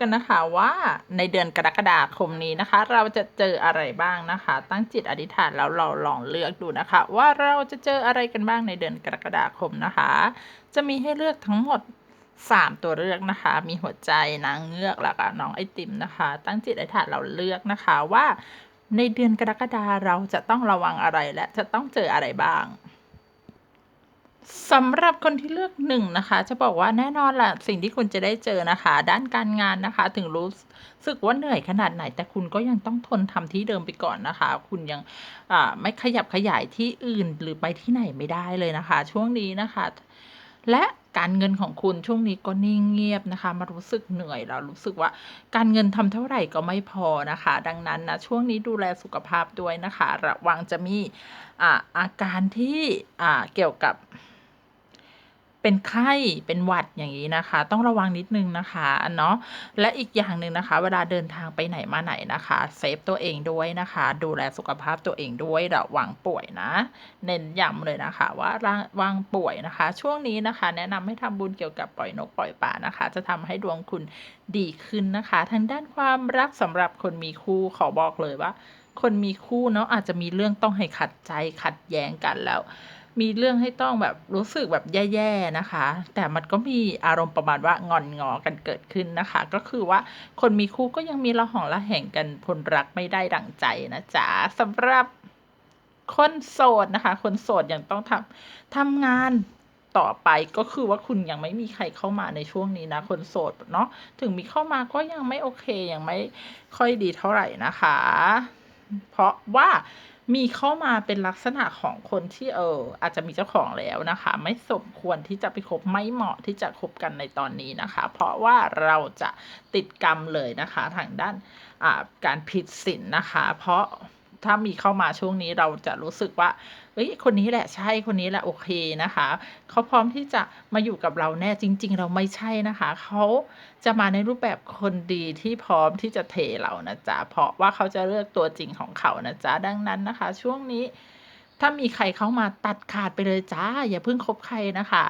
กันนะคะว่าในเดือนกรกฎาคมนี้นะคะ เราจะเจออะไรบ้างนะคะ ตั้งจิตอธิษฐานแล้วเราลองเลือกดูนะคะ ว่าเราจะเจออะไรกันบ้างในเดือนกรกฎาคมนะคะ จะมีให้เลือกทั้งหมด 3 ตัวเลือกนะคะ มีหัวใจนางเงือกแล้วก็น้องไอติมนะคะ ตั้งจิตอธิษฐานเราเลือกนะคะว่า ในเดือนกรกฎาเราจะต้องระวังอะไรและจะต้องเจออะไรบ้าง สำหรับคนที่เลือกหนึ่งนะคะ จะบอกว่าแน่นอนแหละสิ่งที่คุณจะได้เจอนะคะ ด้านการงานนะคะ ถึงรู้สึกว่าเหนื่อยขนาดไหน แต่คุณก็ยังต้องทนทำที่เดิมไปก่อนนะคะ คุณยังไม่ขยับขยายที่อื่นหรือไปที่ไหนไม่ได้เลยนะคะ ช่วงนี้นะคะ และการเงินของคุณช่วงนี้ก็นิ่งเงียบนะคะ มารู้สึกเหนื่อยแล้วรู้สึกว่าการเงินทำเท่าไหร่ก็ไม่พอนะคะ ดังนั้นนะช่วงนี้ดูแลสุขภาพด้วยนะคะ ระวังจะมีอาอาการที่เกี่ยวกับ เป็นไข้เป็นหวัดอย่างนี้นะคะ ต้องระวังนิดนึงนะคะเนาะและอีกอย่างหนึ่งนะคะ เวลาเดินทางไปไหนมาไหนนะคะเซฟตัวเองด้วยนะคะ ดูแลสุขภาพตัวเองด้วยระวังป่วยนะ เน้นย้ำเลยนะคะ ว่าระวังป่วยนะคะ ช่วงนี้นะคะ แนะนำให้ทำบุญเกี่ยวกับปล่อยนกปล่อยป่านะคะ จะทำให้ดวงคุณดีขึ้นนะคะ ทางด้านความรักสำหรับคนมีคู่ขอบอกเลยว่า คนมีคู่เนาะอาจจะมีเรื่องต้องให้ขัดใจขัดแย้งกันแล้ว มีเรื่องให้ต้องแบบรู้สึกแบบแย่ๆนะคะ แต่มันก็มีอารมณ์ประมาณว่างอนงอกันเกิดขึ้นนะคะ ก็คือว่าคนมีคู่ก็ยังมีละหองละแห่งกันพลรักไม่ได้ดั่งใจนะจ๊ะสำหรับคนโสดนะคะ คนโสดยังต้องทำทำงานต่อไปก็คือว่าคุณยังไม่มีใครเข้ามาในช่วงนี้นะ คนโสดเนาะถึงมีเข้ามาก็ยังไม่โอเคยังไม่ค่อยดีเท่าไหร่นะคะ เพราะว่า มีเข้ามาเป็นลักษณะของคนที่เอออาจจะมีเจ้าของแล้วนะคะ ไม่สมควรที่จะไปคบไม่เหมาะที่จะคบกันในตอนนี้นะคะ เพราะว่าเราจะติดกรรมเลยนะคะทางด้านการผิดศีลนะคะ เพราะ ถ้ามีเข้ามาช่วงนี้เราจะรู้สึกว่าเอ้ยคนนี้แหละใช่คนนี้แหละโอเคนะคะเขาพร้อมที่จะมาอยู่กับเราแน่จริง ๆ เราไม่ใช่นะคะเขาจะมาในรูปแบบคนดีที่พร้อมที่จะเทเรานะจ๊ะเพราะว่าเขาจะเลือกตัวจริงของเขานะจ๊ะดังนั้นนะคะ ช่วงนี้ถ้ามีใครเข้ามาตัดขาดไปเลยจ้า อย่าเพิ่งคบใครนะคะ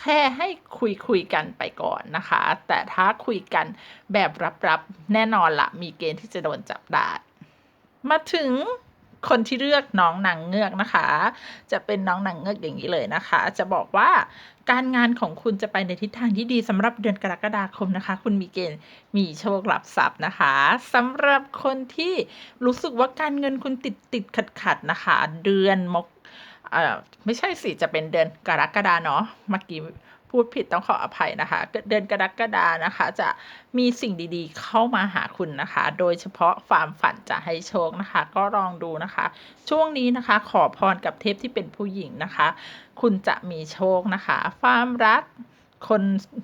แค่ให้คุยคุยกันไปก่อนนะคะ แต่ถ้าคุยกันแบบรับๆแน่นอนละมีเกณฑ์ที่จะโดนจับได้ มาถึงคนที่เลือกน้องหนางเงือกนะคะ จะเป็นน้องหนางเงือกอย่างนี้เลยนะคะ จะบอกว่าการงานของคุณจะไปในทิศทางที่ดีสำหรับเดือนกรกฎาคมนะคะ คุณมีเกณฑ์มีโชครับทรัพย์นะคะสำหรับคนที่รู้สึกว่าการเงินคุณติดติดขัดขัดนะคะ เดือนมกเอ่อไม่ใช่สิจะเป็นเดือนกรกฎาเนาะเมื่อกี้ พูดผิดต้องขออภัยนะคะ เดือนกรกฎานะคะ จะมีสิ่งดีๆ เข้ามาหาคุณนะคะ โดยเฉพาะความฝันจะให้โชคนะคะ ก็ลองดูนะคะ ช่วงนี้นะคะ ขอพรกับเทพที่เป็นผู้หญิงนะคะ คุณจะมีโชคนะคะความรักคน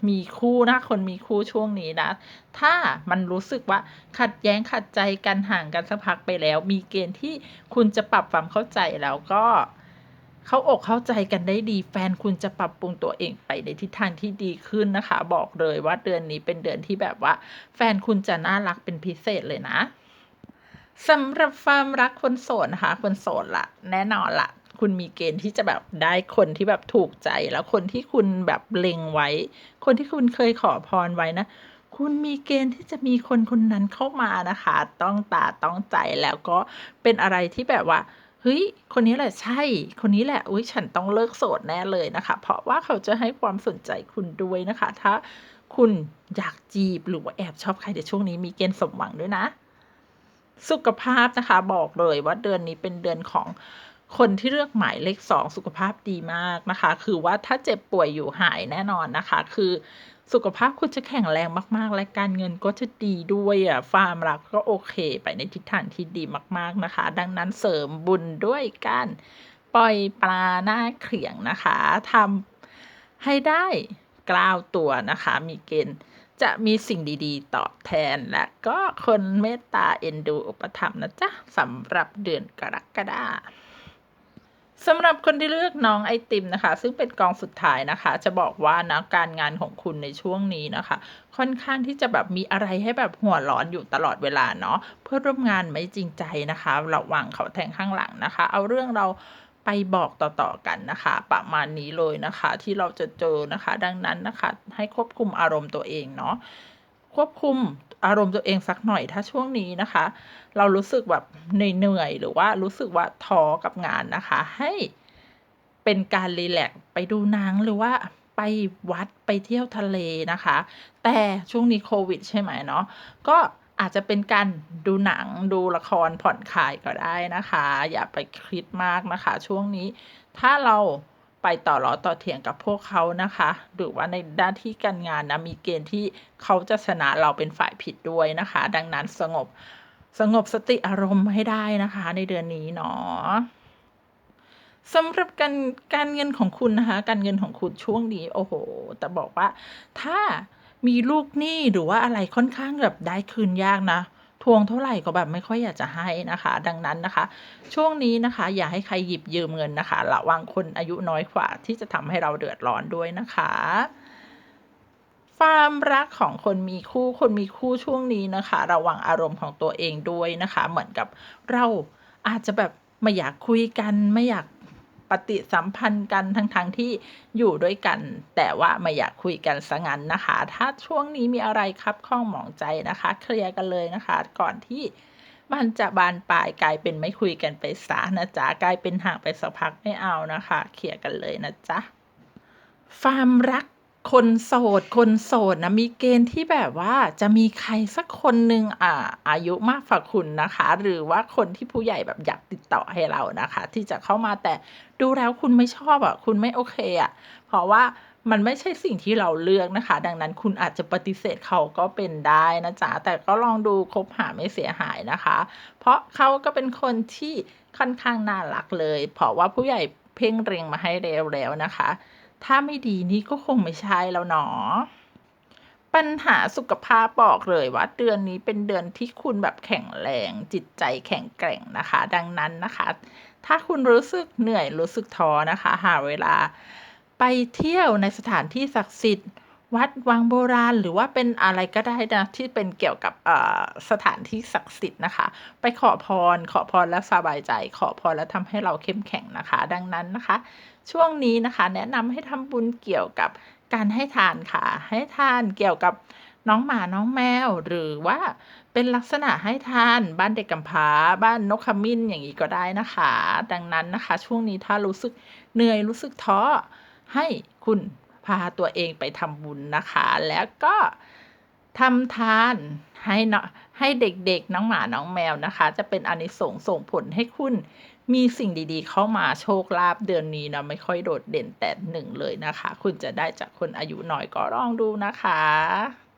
มีคู่นะ คนมีคู่ช่วงนี้นะ ถ้ามันรู้สึกว่าขัดแย้งขัดใจกันห่างกันสักพักไปแล้ว มีเกณฑ์ที่คุณจะปรับความเข้าใจแล้วก็ เข้าอกเข้าใจกันได้ดี แฟนคุณจะปรับปรุงตัวเองไปในทิศทางที่ดีขึ้นนะคะ บอกเลยว่าเดือนนี้เป็นเดือนที่แบบว่า แฟนคุณจะน่ารักเป็นพิเศษเลยนะสำหรับความรักคนโสดนะคะคนโสดละแน่นอนละคุณมีเกณฑ์ที่จะแบบได้คนที่แบบถูกใจ แล้วคนที่คุณแบบเล็งไว้ คนที่คุณเคยขอพรไว้นะคุณมีเกณฑ์ที่จะมีคนคนนั้นเข้ามานะคะ ต้องตาต้องใจแล้วก็เป็นอะไรที่แบบว่า เฮ้ย คนนี้แหละใช่ คนนี้แหละ อุ๊ยฉันต้องเลิกโสดแน่เลยนะคะ เพราะว่าเขาจะให้ความสนใจคุณด้วยนะคะ ถ้าคุณอยากจีบหรือว่าแอบชอบใครในช่วงนี้มีเกณฑ์สมหวังด้วยนะ สุขภาพนะคะ บอกเลยว่าเดือนนี้เป็นเดือนของคนที่เลือกหมายเลขสองสุขภาพดีมากนะคะ คือว่าถ้าเจ็บป่วยอยู่หายแน่นอนนะคะ คือ สุขภาพคุณจะแข็งแรงมากๆ และการเงินก็จะดีด้วยอะความรักก็โอเค ไปในทิศทางที่ดีมากๆนะคะ ดังนั้นเสริมบุญด้วยการปล่อยปลาหน้าเขียงนะคะทำให้ได้กล้าวตัวนะคะ มีเกณฑ์จะมีสิ่งดีๆ ตอบแทน และก็คนเมตตาเอ็นดูอุปถัมภ์นะจ๊ะสำหรับเดือนกรกฎาคม สำหรับคนที่เลือกน้องไอติมนะคะ ซึ่งเป็นกองสุดท้ายนะคะ จะบอกว่านะการงานของคุณในช่วงนี้นะคะ ค่อนข้างที่จะแบบมีอะไรให้แบบหัวร้อนอยู่ตลอดเวลาเนาะเพื่อร่วมงานไม่จริงใจนะคะระวังเขาแทงข้างหลังนะคะ เอาเรื่องเราไปบอกต่อๆกันนะคะ ประมาณนี้เลยนะคะ ที่เราจะเจอนะคะ ดังนั้นนะคะ ให้ควบคุมอารมณ์ตัวเองเนาะควบคุม อารมณ์ตัวเองสักหน่อยถ้าช่วงนี้นะคะ เรารู้สึกแบบเหนื่อยหรือว่ารู้สึกว่าท้อกับงานนะคะ ให้เป็นการรีแลกซ์ไปดูหนังหรือว่าไปวัดไปเที่ยวทะเลนะคะ แต่ช่วงนี้โควิดใช่ไหมเนาะก็อาจจะเป็นการดูหนังดูละครผ่อนคลายก็ได้นะคะ อย่าไปคิดมากนะคะ ช่วงนี้ถ้าเรา ไปต่อล้อต่อเถียงกับพวกเขานะคะหรือว่าในด้านที่การงานนะมีเกณฑ์ที่เขาจะชนะเราเป็นฝ่ายผิดด้วยนะคะ ดังนั้นสงบสงบสติอารมณ์ให้ได้นะคะ ในเดือนนี้เนาะสำหรับการการเงินของคุณนะคะ การเงินของคุณช่วงนี้โอ้โห แต่บอกว่าถ้ามีลูกหนี้หรือว่าอะไรค่อนข้างแบบได้คืนยากนะ ทวงเท่าไหร่ก็แบบไม่ค่อยอยากจะให้นะคะ ดังนั้นนะคะ ช่วงนี้นะคะ อย่าให้ใครหยิบยืมเงินนะคะระวังคนอายุน้อยกว่าที่จะทำให้เราเดือดร้อนด้วยนะคะความรักของคนมีคู่คนมีคู่ช่วงนี้นะคะ ระวังอารมณ์ของตัวเองด้วยนะคะ เหมือนกับเราอาจจะแบบไม่อยากคุยกันไม่อยาก ปฏิสัมพันธ์กันทั้งๆทที่อยู่ด้วยกัน แต่ว่าไม่อยากคุยกันซะงั้นนะคะ ถ้าช่วงนี้มีอะไรครับข้องหมองใจนะคะ เคลียร์กันเลยนะคะ ก่อนที่มันจะบานปลายกลายเป็นไม่คุยกันไปซะนะจ๊ะกลายเป็นห่างไปสักพักไม่เอานะคะ เคลียร์กันเลยนะจ๊ะความรัก คนโสด คนโสดนะมีเกณฑ์ที่แบบว่าจะมีใครสักคนหนึ่ง อ่า อายุมากกว่าคุณนะคะ หรือว่าคนที่ผู้ใหญ่แบบอยากติดต่อให้เรานะคะ ที่จะเข้ามาแต่ดูแล้วคุณไม่ชอบอะคุณไม่โอเคอะเพราะว่ามันไม่ใช่สิ่งที่เราเลือกนะคะ ดังนั้นคุณอาจจะปฏิเสธเขาก็เป็นได้นะจ๊ะ แต่ก็ลองดูคบหาไม่เสียหายนะคะ เพราะเขาก็เป็นคนที่ค่อนข้างน่ารักเลย เพราะว่าผู้ใหญ่เพ่งเร็งมาให้เร็วแล้วนะคะ ถ้าไม่ดีนี่ก็คงไม่ใช่แล้วเนาะปัญหาสุขภาพบอกเลยว่าเดือนนี้เป็นเดือนที่คุณแบบแข็งแรงจิตใจแข็งแกร่งนะคะ ดังนั้นนะคะ ถ้าคุณรู้สึกเหนื่อยรู้สึกท้อนะคะ หาเวลาไปเที่ยวในสถานที่ศักดิ์สิทธิ์ วัดวังโบราณหรือว่าเป็นอะไรก็ได้นะที่เป็นเกี่ยวกับสถานที่ศักดิ์สิทธิ์นะคะ ไปขอพร ขอพรแล้วสบายใจ ขอพรแล้วทำให้เราเข้มแข็งนะคะ ดังนั้นนะคะ ช่วงนี้นะคะ แนะนำให้ทำบุญเกี่ยวกับการให้ทานค่ะ ให้ทานเกี่ยวกับน้องหมาน้องแมว หรือว่าเป็นลักษณะให้ทานบ้านเด็กกำพร้าบ้านนกขมิ้นอย่างนี้ก็ได้นะคะ ดังนั้นนะคะ ช่วงนี้ถ้ารู้สึกเหนื่อยรู้สึกท้อให้คุณพาตัวเองไปทำบุญนะคะ แล้วก็ทำทาน ให้เนาะให้เด็กๆ น้องหมาน้องแมวนะคะ จะเป็นอานิสงส์ส่งผลให้คุณมีสิ่งดีๆ เข้ามาโชคลาภเดือนนี้นะไม่ค่อยโดดเด่นแต่หนึ่งเลยนะคะ คุณจะได้จากคนอายุน้อยก็ลองดูนะคะ